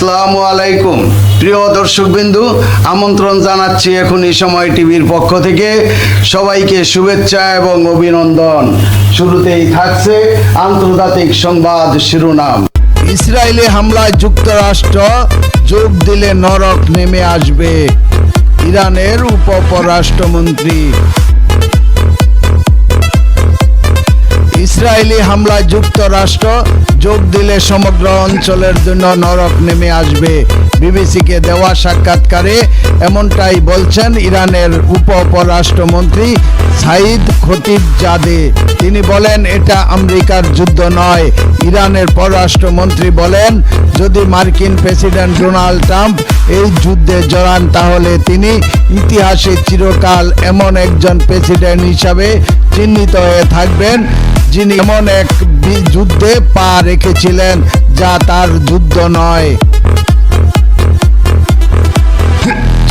আসসালামু আলাইকুম। প্রিয় দর্শকবিন্দু, আমন্ত্রণ জানাচ্ছি এখন এই সময় টিভির পক্ষ থেকে। সবাইকে শুভেচ্ছা এবং অভিনন্দন। শুরুতেই থাকছে আন্তর্জাতিক সংবাদ শিরোনাম। ইসরায়েলি হামলায় যুক্তরাষ্ট্র যোগ দিলে নরক নেমে আসবে। ইরানের উপপরাষ্ট্রমন্ত্রী ইসরায়েলি হামলায় যুক্তরাষ্ট্র যোগ দিলে সমগ্র অঞ্চলের জন্য নরক নেমে আসবে। বিবিসিকে দেওয়া সাক্ষাৎকারে এমনটাই বলছেন ইরানের উপপরাষ্ট্রমন্ত্রী সাইদ খতিব জাদে তিনি বলেন, এটা আমেরিকার যুদ্ধ নয়। ইরানের পররাষ্ট্রমন্ত্রী বলেন, যদি মার্কিন প্রেসিডেন্ট ডোনাল্ড ট্রাম্প এই যুদ্ধে জড়ান, তাহলে তিনি ইতিহাসে চিরকাল এমন একজন প্রেসিডেন্ট হিসাবে চিহ্নিত হয়ে থাকবেন। যিনি এমন এক যুদ্ধে পা রেখেছিলেন, যা তার যুদ্ধ নয়।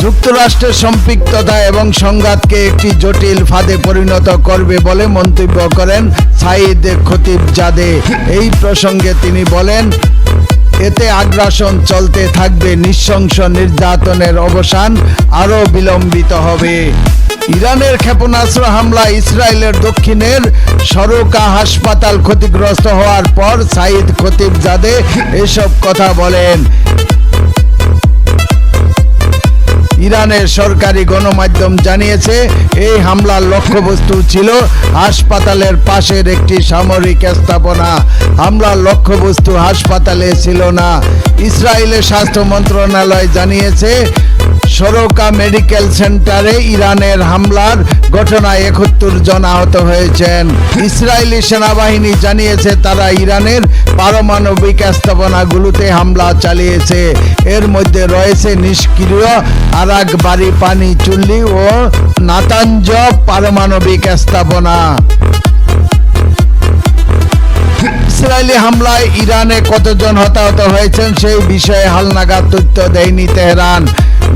যুক্তরাষ্ট্রের সম্পৃক্ততা এবং সংঘাতকে একটি জটিল ফাঁদে পরিণত করবে বলে মন্তব্য করেন সাইদ খতিব জাদে এই প্রসঙ্গে তিনি বলেন, এতে আগ্রাসন চলতে থাকবে, নৃশংস নির্যাতনের অবসান আরও বিলম্বিত হবে। ইরানের ক্ষেপণাস্ত্র হামলা ইসরায়েলের দক্ষিণের সরকা হাসপাতাল ক্ষতিগ্রস্ত হওয়ার পর সাইদ খতিব জাদে এসব কথা বলেন। ইরানের সরকারি গণমাধ্যম জানিয়েছে, এই হামলার লক্ষ্যবস্তু ছিল হাসপাতালের পাশের একটি সামরিক স্থাপনা। হামলার লক্ষ্যবস্তু হাসপাতালে ছিল না। ইসরায়েলের স্বাস্থ্য মন্ত্রণালয় জানিয়েছে সরকা মেডিকেল সেন্টারে ইরানের হামলার ঘটনায় একাত্তর জন আহত হয়েছেন। ইসরায়েলি সেনাবাহিনী জানিয়েছে তারা ইরানের পারমাণবিক স্থাপনাগুলোতে হামলা চালিয়েছে। এর মধ্যে রয়েছে নিষ্ক্রিয় আরাক বাড়ি, পানি, চুল্লি ও নাতাঞ্জ পারমাণবিক স্থাপনা। ইসরায়েলি হামলায় ইরানে কতজন হতাহত হয়েছেন সেই বিষয়ে হালনাগাদ তথ্য দেয়নি তেহরান।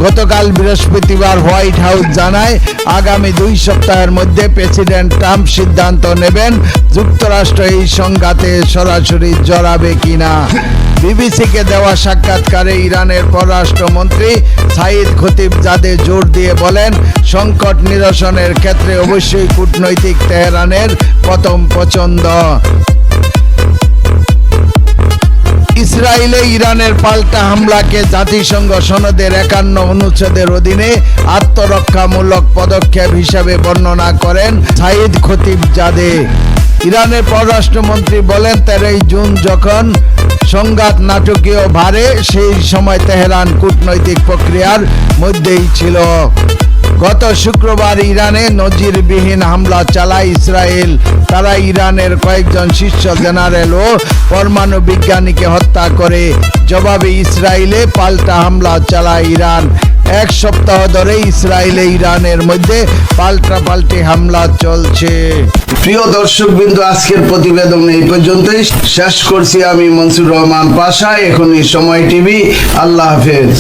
গতকাল বৃহস্পতিবার হোয়াইট হাউস জানায়, আগামী দুই সপ্তাহের মধ্যে প্রেসিডেন্ট ট্রাম্প সিদ্ধান্ত নেবেন যুক্তরাষ্ট্র এই সংঘাতে সরাসরি জড়াবে কিনা। বিবিসিকে দেওয়া সাক্ষাৎকারে ইরানের পররাষ্ট্রমন্ত্রী সাইদ খতিব জাদে জোর দিয়ে বলেন, সংকট নিরসনের ক্ষেত্রে অবশ্যই কূটনৈতিক তেহরানের প্রথম পছন্দ। ইসরায়েলে ইরানের পাল্টা হামলাকে জাতিসংঘ সনদের একান্ন অনুচ্ছেদের অধীনে আত্মরক্ষামূলক পদক্ষেপ হিসাবে বর্ণনা করেন সাইদ খতিব জাদে। ইরানের পররাষ্ট্রমন্ত্রী বলেন, তেরোই জুন যখন সংঘাত নাটকীয় ভারে, সেই সময় তেহরান কূটনৈতিক প্রক্রিয়ার মধ্যেই ছিল। গত শুক্রবার ইরানে নজিরবিহীন হামলা চালায় ইসরায়েল। তারা ইরানের কয়েকজন শীর্ষ জেনারেল ও পরমাণু বিজ্ঞানীকে হত্যা করে। জবাবে ইসরায়েলে পাল্টা হামলা চালায় ইরান। এক সপ্তাহ ধরে ইসরায়েলে ইরানের মধ্যে পাল্টা পাল্টি হামলা চলছে। প্রিয় দর্শক বিন্দু আজকের প্রতিবেদন এই পর্যন্তই। শেষ করছি আমি মনসুর রহমান পাশা। এখনই সময় টিভি। আল্লাহ হাফেজ।